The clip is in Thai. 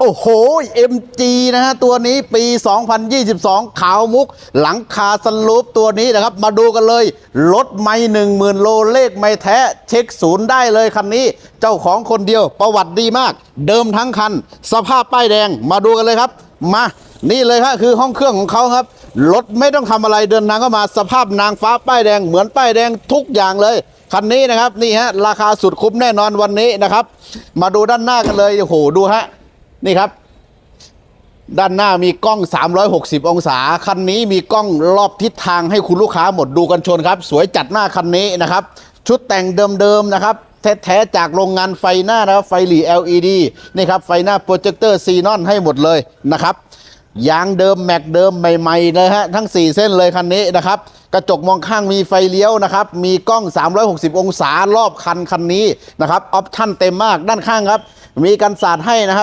โอ้โห MG นะฮะ ตัวนี้ปี 2022 ขาวมุก หลังคาสลูปตัวนี้นะครับ มาดูกันเลย รถไม่หนึ่งหมื่นโลเลขไม่แท้ เช็คศูนย์ได้เลยคันนี้ เจ้าของคนเดียวประวัติดีมาก เดิมทั้งคัน สภาพป้ายแดงมาดูกันเลยครับ มา นี่เลยครับคือห้องเครื่องของเขาครับ รถไม่ต้องทำอะไรเดินทางเข้ามาสภาพนางฟ้าป้ายแดงเหมือนป้ายแดงทุกอย่างเลยคันนี้นะครับนี่ฮะราคาสุดคุ้มแน่นอนวันนี้นะครับ มาดูด้านหน้ากันเลยโอ้โหดูฮะ นี่ครับ ด้านหน้ามีกล้อง 360 องศา คันนี้มีกล้องรอบทิศทางให้คุณลูกค้าหมดดูกันชนครับ สวยจัดหน้าคันนี้นะครับ ชุดแต่งเดิมๆนะครับแท้ๆจากโรงงานไฟหน้านะครับไฟหลี LED นี่ครับไฟหน้าโปรเจคเตอร์ซีนอนให้หมดเลยนะครับยางเดิมแม็กเดิมใหม่ๆนะฮะทั้ง 4 เส้นเลยคันนี้นะครับ กระจกมองข้างมีไฟเลี้ยวนะครับ มีกล้อง 360 องศารอบคันคันนี้นะครับ ออปชั่นเต็มมากด้านข้างครับ มีกันสาดให้นะครับ